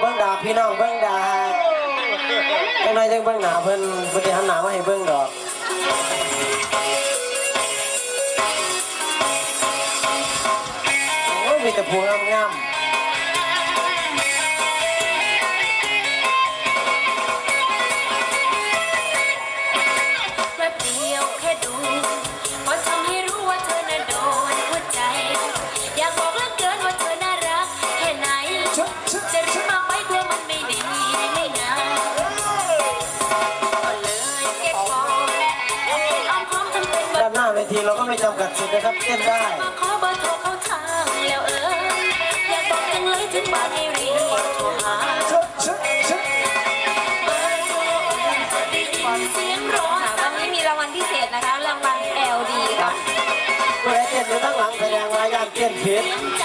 เบิ้งดาพี่น้องเบิ้งดาจังไรจังเบิ้งหนาเพิ่นเพิ่นหันหนามาให้เบิ้งดอกโอ้ยมีแต่ผู้งามๆ ทีเราก็ไม่จำกัดสิทธิ์นะครับเต้นได้มาขอเบอร์โทรเข้าทางแล้วเอออยากบอกจังเลยถึงบ้านให้รีบโทรหาเบอร์โทรจะได้ยินเสียงร้องค่ะวันนี้มีรางวัลพิเศษนะคะรางวัล LD ค่ะ ผู้ใดเต้นอยู่ข้างหลังแสดงว่าย่านเต้นผิดเสียงใจ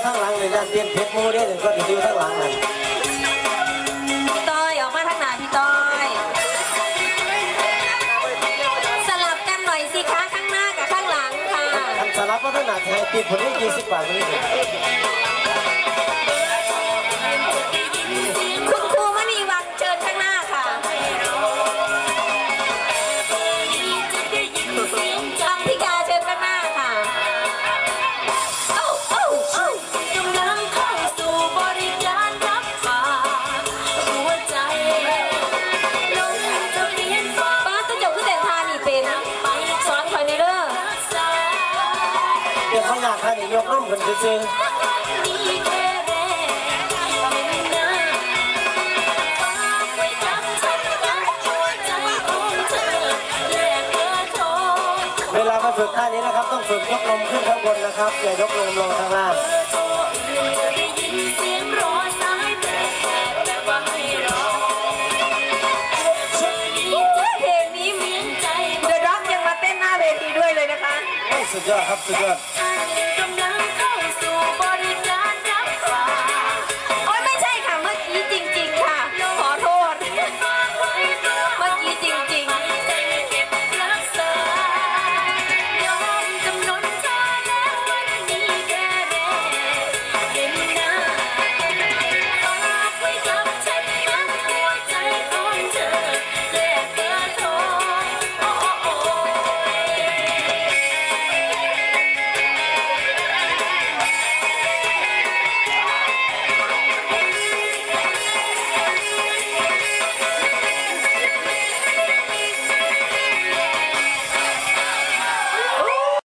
อผู้ใดอยู่ข้างหลังเลยย่านเต้นผิดหมูเด้อก็สิอยู่ข้างหลังนั่นพี่ต้อยออกมาทางหน้าพี่ต้อย สลับกันหน่อยสิคะข้างหน้ากับข้างหลังค่ะอันสลับพัฒนาไทยติดผลนี้20บาทนี่ เดี๋ยวเขาอยากให้ยกน้ำขึ้นซื่อดีแค่แรกเห็นหน้าฝากไว้กับฉันนะหัวใจของเธอแลกเบอร์โทรๆเวลามาฝึกท่านี้นะครับ ต้องฝึกยกลมขึ้นข้างบนนะครับอย่ายกลมลงข้างล่างเบอร์โทรจะได้ยินเสียงรอสายแต่แต่ว่าให้รอนี้จะเพลงนี้เสียงใจ เดอะด็อกยังมาเต้นหน้าเวทีด้วยเลยนะคะโอ้ยสุดยอดครับสุดยอดใจ